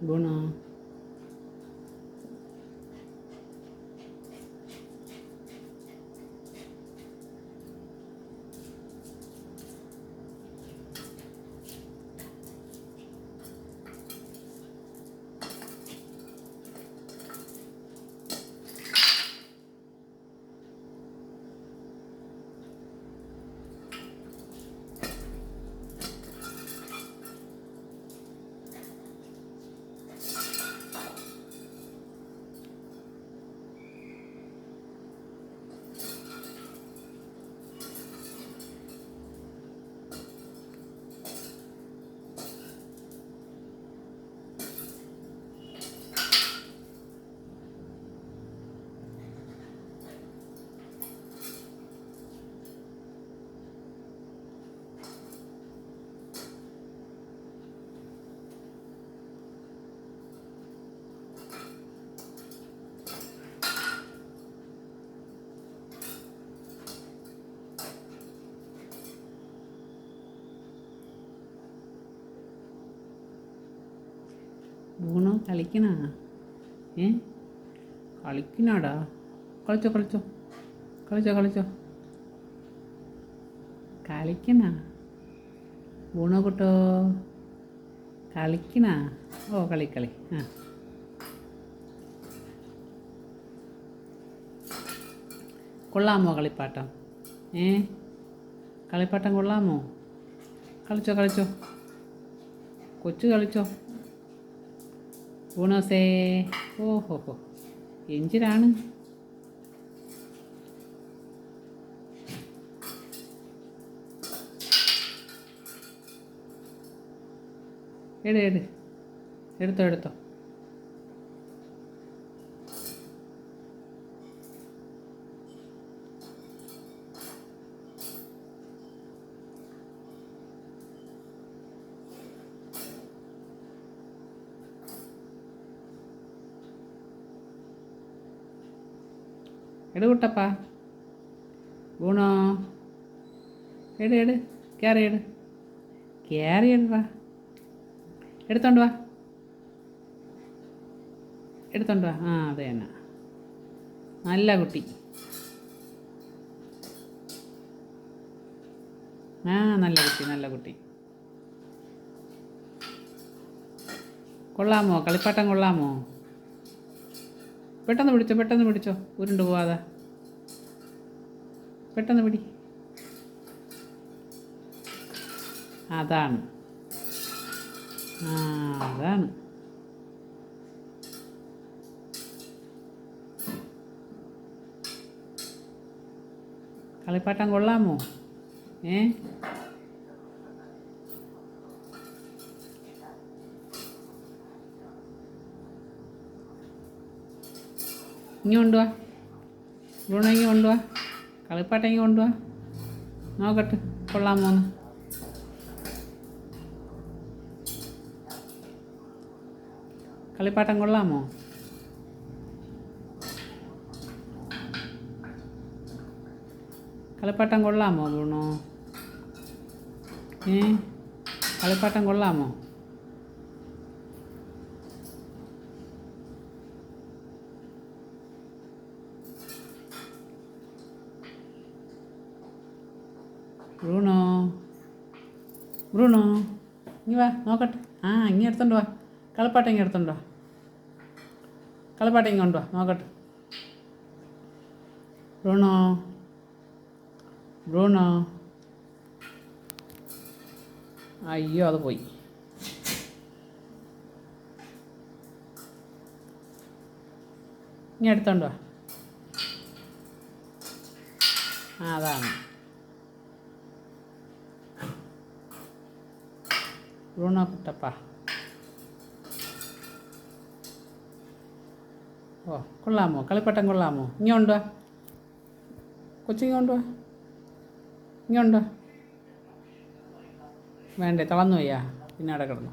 bueno, ഗുണോ കളിക്കണ? ഏ? കളിക്കണാടാ. കളിച്ചോ കളിച്ചോ. കളിച്ചോ കളിച്ചോ. കളിക്കണ? ഗുണോ കുട്ടോ? കളിക്കണ? ഓ കളി കളി. ആ. കൊള്ളാമോ കളിപ്പാട്ടം? ഏ? കളിപ്പാട്ടം കൊള്ളാമോ? കളിച്ചോ കളിച്ചോ. കൊച്ചു കളിച്ചോ. ഊണോസേ ഓഹോ ഹോ. എഞ്ചിലാണ് എട് എട്. എടുത്തോ എടുത്തോ. എട് കുട്ടപ്പാ. ഗുണോ? എട് എട് കയറി എട്. കയറി എടുവാ എടുത്തോണ്ട് വാ. എടുത്തോണ്ട് വാ. ആ അതെ തന്നെ. നല്ല കുട്ടി. ആ നല്ല കുട്ടി നല്ല കുട്ടി. കൊള്ളാമോ? കളിപ്പാട്ടം കൊള്ളാമോ? പെട്ടെന്ന് പിടിച്ചോ പെട്ടെന്ന് പിടിച്ചോ. ഉരുണ്ട് പോവാതെ. പെട്ടെന്ന് പിടി. അതാണ്. ആ അതാണ്. കളിപ്പാട്ടം കൊള്ളാമോ? ഏ? ഇങ്ങ് കൊണ്ടുവാ ബ്രൂണോ ഇങ്ങ് കൊണ്ടുവാ കളിപ്പാട്ടം ഇങ്ങ് കൊണ്ടുവാ നോക്കട്ടെ കൊള്ളാമോന്ന് കളിപ്പാട്ടം കൊള്ളാമോ കളിപ്പാട്ടം കൊള്ളാമോ ബ്രൂണോ ഏ കളിപ്പാട്ടം കൊള്ളാമോ ബ്രൂണോ? ബ്രൂണോ? ഇങ്ങ് വാ നോക്കട്ടെ. ആ ഇങ്ങ് എടുത്തോണ്ട് വാ. കളിപ്പാട്ട ഇങ്ങ് എടുത്തോണ്ട് വാ. കളിപ്പാട്ട ഇങ്ങ് കൊണ്ടുവാ നോക്കട്ടെ. ബ്രൂണോ? ബ്രൂണോ? അയ്യോ അത് പോയി. ഇങ്ങ് എടുത്തോണ്ട് വാ. അതാണ്. ബ്രൂണോ കുട്ടപ്പ ഓ കൊള്ളാമോ കളിപ്പട്ടം കൊള്ളാമോ ഇങ്ങ കൊണ്ടുവാ കൊച്ചിങ്ങ കൊണ്ടുവാ ഇങ്ങ കൊണ്ടുവാ വേണ്ടേ തളർന്നു പോയാ പിന്നെ അവിടെ കിടന്നു